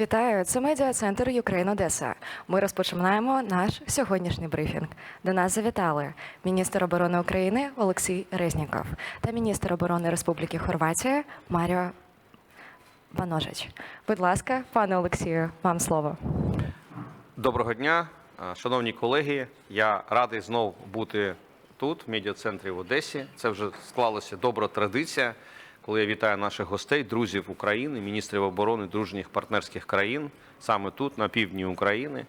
Вітаю, це медіа-центр Юкрейн Одеса. Ми розпочинаємо наш сьогоднішній брифінг. До нас завітали міністр оборони України Олексій Резніков та міністр оборони Республіки Хорватія Маріо Баножич. Будь ласка, пане Олексію, вам слово. Доброго дня, шановні колеги. Я радий знов бути тут, в медіа-центрі в Одесі. Це вже склалася добра традиція, коли я вітаю наших гостей, друзів України, міністрів оборони дружніх партнерських країн, саме тут, на півдні України.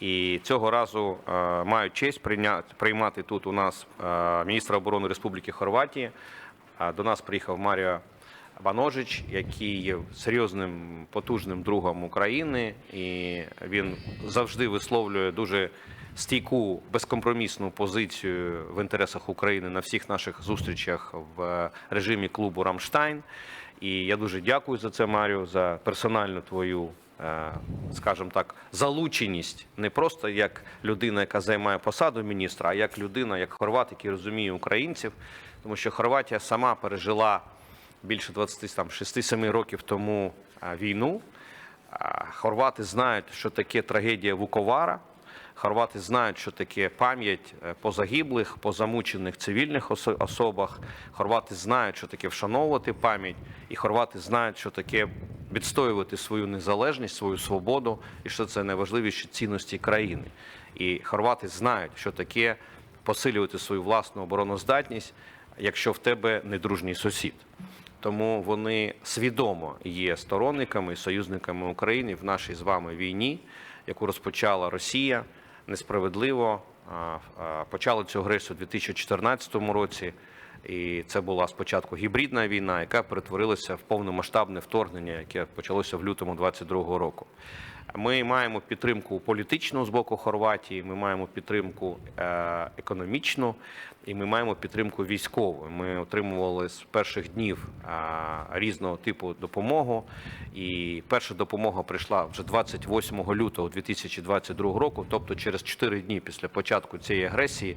І цього разу е, маю честь прийняти, приймати тут у нас е, міністра оборони Республіки Хорватії. До нас приїхав Маріо Баножич, який є серйозним потужним другом України, і він завжди висловлює дуже стійку безкомпромісну позицію в інтересах України на всіх наших зустрічах в режимі клубу Рамштайн. І я дуже дякую за це, Маріо, за персональну твою, е, скажімо так, залученість не просто як людина, яка займає посаду міністра, а як людина, як хорват, який розуміє українців, тому що Хорватія сама пережила більше 26-7 років тому війну. Хорвати знають, що таке трагедія Вуковара. Хорвати знають, що таке пам'ять е, по загиблих, по замучених цивільних особах. Хорвати знають, що таке вшановувати пам'ять, і хорвати знають, що таке відстоювати свою незалежність, свою свободу, і що це найважливіші цінності країни. І хорвати знають, що таке посилювати свою власну обороноздатність, якщо в тебе недружній сусід. Тому вони свідомо є сторонниками і союзниками України в нашій з вами війні, яку розпочала Росія несправедливо. Почали цю агресію у 2014 році. І це була спочатку гібридна війна, яка перетворилася в повномасштабне вторгнення, яке почалося в лютому 2022 року. Ми маємо підтримку політичну з боку Хорватії, ми маємо підтримку е, економічну і ми маємо підтримку військову. Ми отримували з перших днів е, різного типу допомогу. І перша допомога прийшла вже 28 лютого 2022 року, тобто через 4 дні після початку цієї агресії.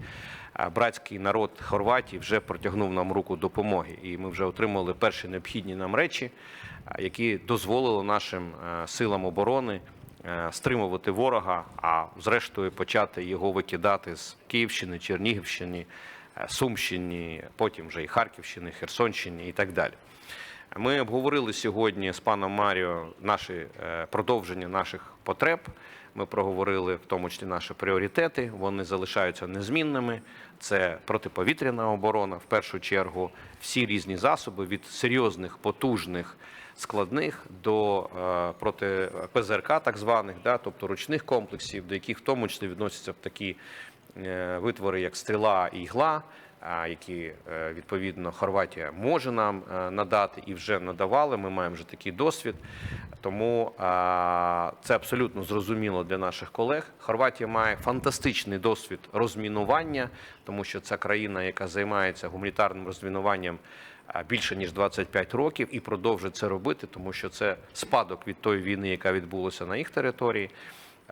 Братський народ Хорватії вже протягнув нам руку допомоги, і ми вже отримали перші необхідні нам речі, які дозволили нашим е, силам оборони е, стримувати ворога, а зрештою почати його викидати з Київщини, Чернігівщини, е, Сумщини, потім вже і Харківщини, Херсонщини і так далі. Ми обговорили сьогодні з паном Маріо наші продовження наших потреб. Ми проговорили в тому числі наші пріоритети. Вони залишаються незмінними. Це протиповітряна оборона, в першу чергу, всі різні засоби від серйозних, потужних, складних до е, проти ПЗРК, так званих, да, тобто ручних комплексів, до яких в тому числі відносяться такі е, витвори, як стріла і ігла які е, відповідно Хорватія може нам е, надати і вже надавали. Ми маємо вже такий досвід. Тому це абсолютно зрозуміло для наших колег. Хорватія має фантастичний досвід розмінування, тому що це країна, яка займається гуманітарним розмінуванням більше ніж 25 років, і продовжує це робити, тому що це спадок від тої війни, яка відбулася на їх території.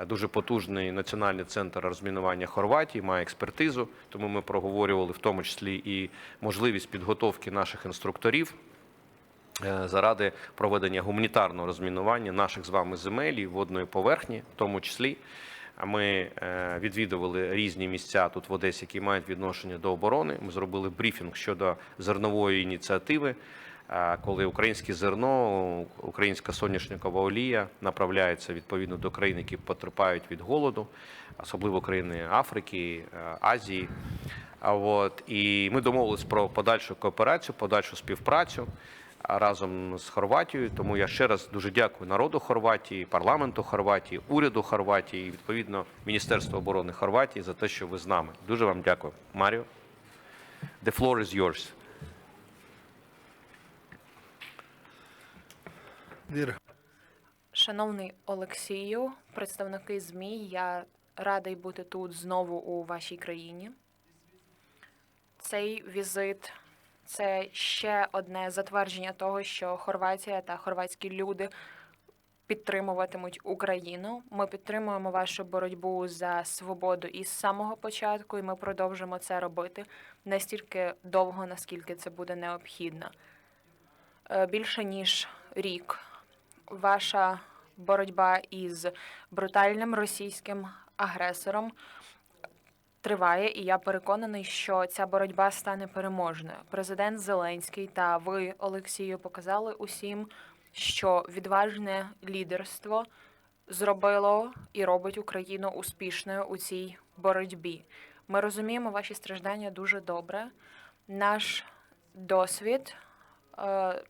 Дуже потужний національний центр розмінування Хорватії має експертизу, тому ми проговорювали в тому числі і можливість підготовки наших інструкторів е, заради проведення гуманітарного розмінування наших з вами земель і водної поверхні, в тому числі. Ми е, відвідували різні місця тут в Одесі, які мають відношення до оборони. Ми зробили брифінг щодо зернової ініціативи, коли українське зерно, українська соняшникова олія направляється відповідно до країн, які потерпають від голоду, особливо країни Африки, е, Азії. А от і ми домовились про подальшу кооперацію, подальшу співпрацю разом з Хорватією. Тому я ще раз дуже дякую народу Хорватії, парламенту Хорватії, уряду Хорватії і відповідно Міністерству оборони Хорватії за те, що ви з нами. Дуже вам дякую, Маріо. The floor is yours. Вір, Шановний Олексію, представники ЗМІ, я радий бути тут знову у вашій країні. Цей візит це ще одне затвердження того, що Хорватія та хорватські люди підтримуватимуть Україну. Ми підтримуємо вашу боротьбу за свободу із самого початку, і ми продовжимо це робити настільки довго, наскільки це буде необхідно. Е, Більше ніж рік ваша боротьба із брутальним російським агресором триває, і я переконаний, що ця боротьба стане переможною. Президент Зеленський та ви, Олексію, показали усім, що відважне лідерство зробило і робить Україну успішною у цій боротьбі. Ми розуміємо ваші страждання дуже добре. Наш досвід е,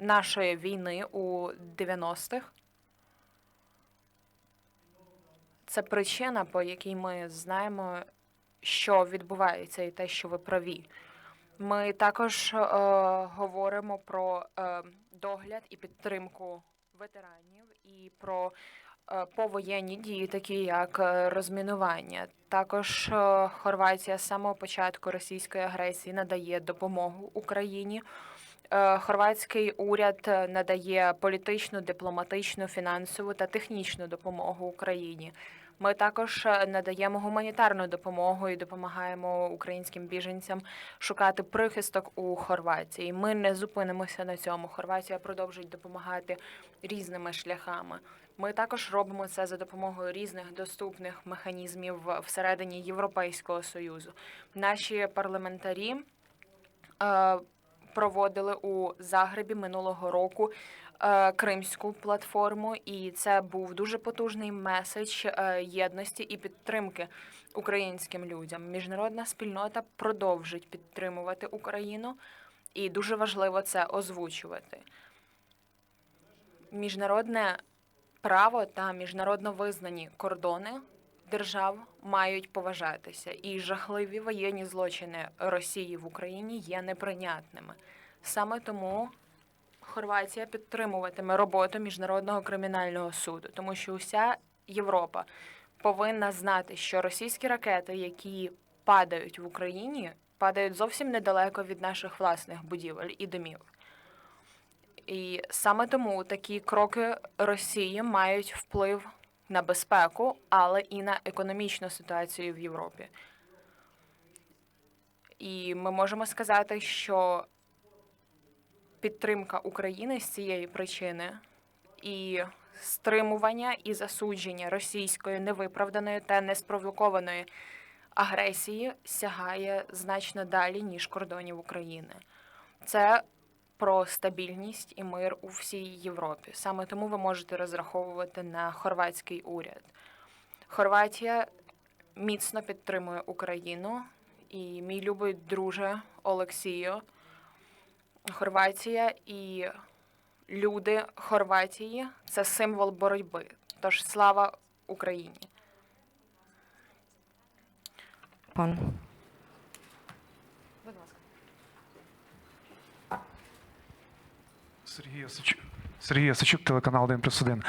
нашої війни у 90-х це причина, по якій ми знаємо, що відбувається, і те, що ви праві. Ми також е, говоримо про е, догляд і підтримку ветеранів і про е, повоєнні дії, такі як е, розмінування. Також е, Хорватія з самого початку російської агресії надає допомогу Україні. Е, Хорватський уряд е, надає політичну, дипломатичну, фінансову та технічну допомогу Україні. Ми також е, надаємо гуманітарну допомогу і допомагаємо українським біженцям шукати прихисток у Хорватії. Ми не зупинимося на цьому. Хорватія продовжить допомагати різними шляхами. Ми також робимо це за допомогою різних доступних механізмів всередині Європейського союзу. Наші парламентарі проводили у Загребі минулого року е, Кримську платформу, і це був дуже потужний меседж е, єдності і підтримки українським людям. Міжнародна спільнота продовжить підтримувати Україну, і дуже важливо це озвучувати. Міжнародне право та міжнародно визнані кордони держав мають поважатися, і жахливі воєнні злочини Росії в Україні є неприйнятними. Саме тому Хорватія підтримуватиме роботу міжнародного кримінального суду, тому що уся Європа повинна знати, що російські ракети, які падають в Україні, падають зовсім недалеко від наших власних будівель і домів. І саме тому такі кроки Росії мають вплив на безпеку, але і на економічну ситуацію в Європі. І ми можемо сказати, що підтримка України з цієї причини і стримування і засудження російської невиправданої та неспровокованої агресії сягає значно далі, ніж кордонів України. Це про стабільність і мир у всій Європі. Саме тому ви можете розраховувати на хорватський уряд. Хорватія міцно підтримує Україну і мій любий друже Олексію. Хорватія і люди Хорватії це символ боротьби. Тож слава Україні! Пан. Будь ласка. Сергій Осачук. Телеканал 1 плюс 1.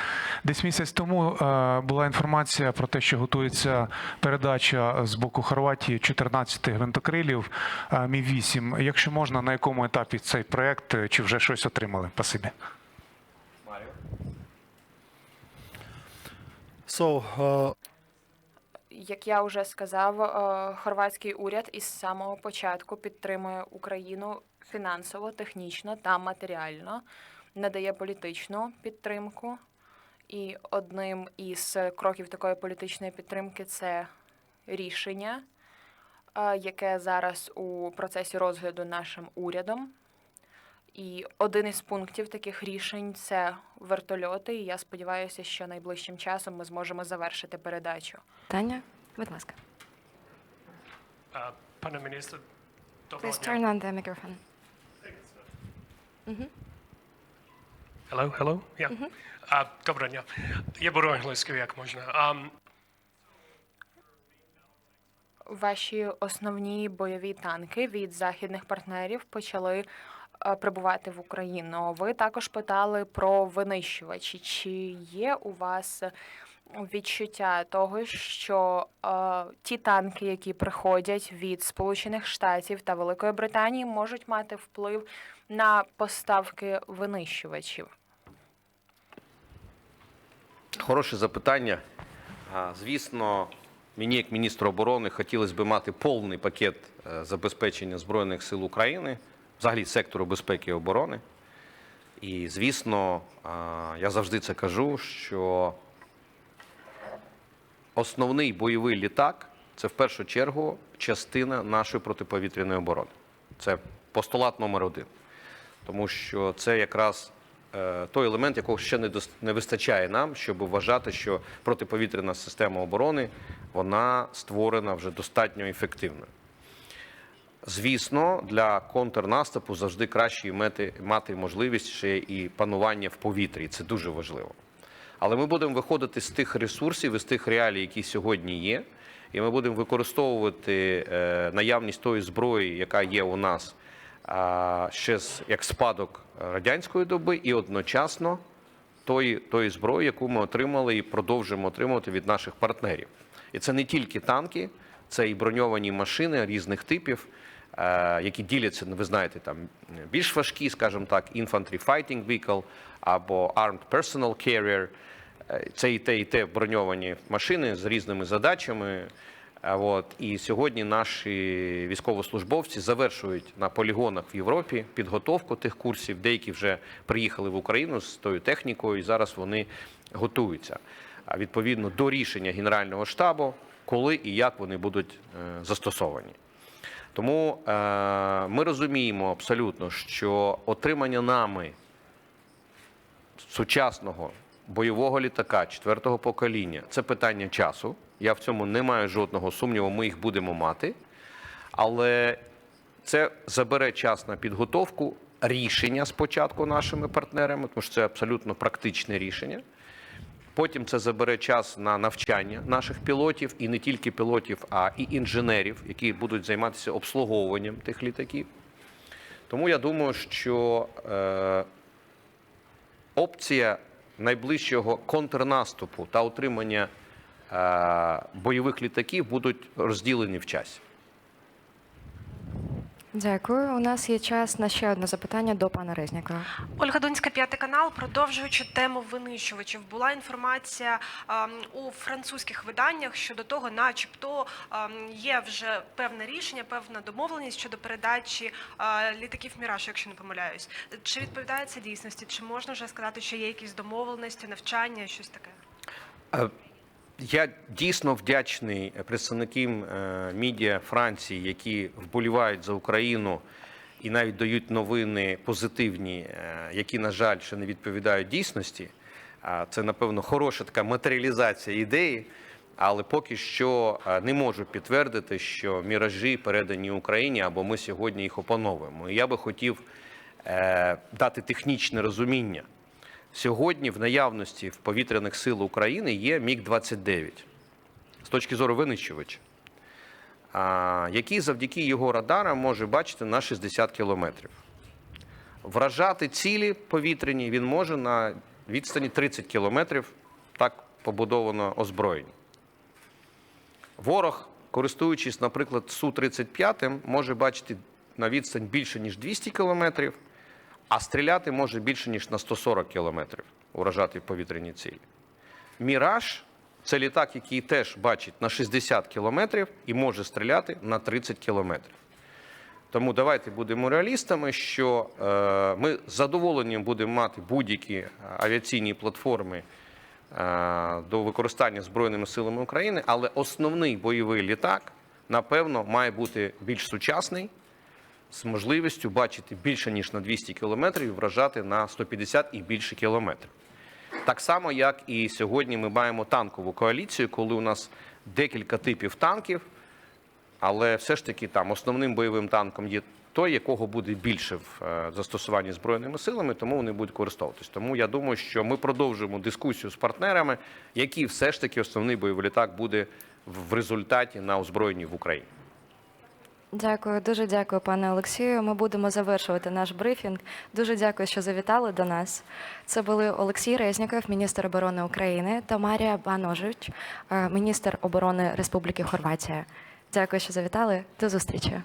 Десь місяць тому е, була інформація про те, що готується передача з боку Хорватії 14 гвинтокрилів е, Мі-8. Якщо можна, на якому етапі цей проект, е, чи вже щось отримали? Спасибі. So, uh, Як я вже сказав, е, хорватський уряд із самого початку підтримує Україну фінансово, технічно та матеріально, надає політичну підтримку. І одним із кроків такої політичної підтримки це рішення, е, яке зараз у процесі розгляду нашим урядом. І один із пунктів таких рішень це вертольоти. І я сподіваюся, що найближчим часом ми зможемо завершити передачу. Таня, будь ласка. Пане міністр, доброго Please дня. on the microphone. Hello, hello? Yeah. Е, Доброго дня. Я беру англійською, як можна. Um, Ваші основні бойові танки від західних партнерів почали прибувати в Україну. Ви також питали про винищувачі. Чи є у вас відчуття того, що е, ті танки, які приходять від Сполучених Штатів та Великої Британії, можуть мати вплив на поставки винищувачів? Хороше запитання. Звісно, мені, як міністру оборони, хотілося б мати повний пакет е, забезпечення Збройних сил України, взагалі сектору безпеки і оборони. І, звісно, я завжди це кажу, що основний бойовий літак це в першу чергу частина нашої протиповітряної оборони. Це постулат номер один. Тому що це якраз е, той елемент, якого ще не, вистачає нам, щоб вважати, що протиповітряна система оборони вона створена вже достатньо ефективною. Звісно, для контрнаступу завжди краще мати, мати можливість ще і панування в повітрі. Це дуже важливо. Але ми будемо виходити з тих ресурсів і з тих реалій, які сьогодні є, і ми будемо використовувати е, наявність тої зброї, яка є у нас ще з як спадок радянської доби, і одночасно тої, тої зброї, яку ми отримали і продовжуємо отримувати від наших партнерів. І це не тільки танки, це і броньовані машини різних типів, які діляться, ну, ви знаєте, там більш важкі, скажімо так, infantry fighting vehicle або armed personal carrier. Е, Це і те, і те броньовані машини з різними задачами. От і сьогодні наші військовослужбовці завершують на полігонах в Європі підготовку тих курсів. Деякі вже приїхали в Україну з тою технікою, і зараз вони готуються. Відповідно до рішення Генерального штабу, коли і як вони будуть е, застосовані. Тому е, ми розуміємо абсолютно, що отримання нами сучасного бойового літака четвертого покоління це питання часу. Я в цьому не маю жодного сумніву. Ми їх будемо мати, але це забере час на підготовку рішення спочатку нашими партнерами, тому що це абсолютно практичне рішення. Потім це забере час на навчання наших пілотів, і не тільки пілотів, а і інженерів, які будуть займатися обслуговуванням тих літаків. Тому я думаю, що е, опція найближчого контрнаступу та отримання е, бойових літаків будуть розділені в часі. Дякую. У нас є час на ще одне запитання до пана Резнікова. Ольга Донська, п'ятий канал. Продовжуючи тему винищувачів, була інформація ем, у французьких виданнях щодо того, начебто ем, є вже певне рішення, певна домовленість щодо передачі е, літаків Міраж, якщо не помиляюсь. Чи відповідає це дійсності? Чи можна вже сказати, що є якісь домовленості, навчання, щось таке? Е, Я дійсно вдячний представникам е, медіа Франції, які вболівають за Україну і навіть дають новини позитивні, е, які, на жаль, ще не відповідають дійсності. Це, напевно, хороша така матеріалізація ідеї, але поки що е, не можу підтвердити, що міражі передані Україні або ми сьогодні їх опановуємо. Я би хотів е, дати технічне розуміння. Сьогодні в наявності в повітряних сил України є Міг-29 з точки зору винищувача, який завдяки його радарам може бачити на 60 кілометрів. Вражати цілі повітряні він може на відстані 30 кілометрів, так побудовано озброєння. Ворог, користуючись, наприклад, Су-35, може бачити на відстань більше, ніж 200 кілометрів, а стріляти може більше, ніж на 140 кілометрів, уражати повітряні цілі. Міраж це літак, який теж бачить на 60 кілометрів і може стріляти на 30 кілометрів. Тому давайте будемо реалістами, що е, ми з задоволенням будемо мати будь-які авіаційні платформи е, до використання Збройними силами України, але основний бойовий літак, напевно, має бути більш сучасний, з можливістю бачити більше ніж на 200 кілометрів і вражати на 150 і більше кілометрів. Так само, як і сьогодні ми маємо танкову коаліцію, коли у нас декілька типів танків, але все ж таки там основним бойовим танком є той, якого буде більше в е, застосуванні збройними силами, тому вони будуть користуватись. Тому я думаю, що ми продовжуємо дискусію з партнерами, який все ж таки основний бойовий літак буде в результаті на озброєнні в Україні. Дякую, дуже дякую, пане Олексію. Ми будемо завершувати наш брифінг. Дуже дякую, що завітали до нас. Це були Олексій Резніков, міністр оборони України, та Марія Баножич, е, міністр оборони Республіки Хорватія. Дякую, що завітали. До зустрічі.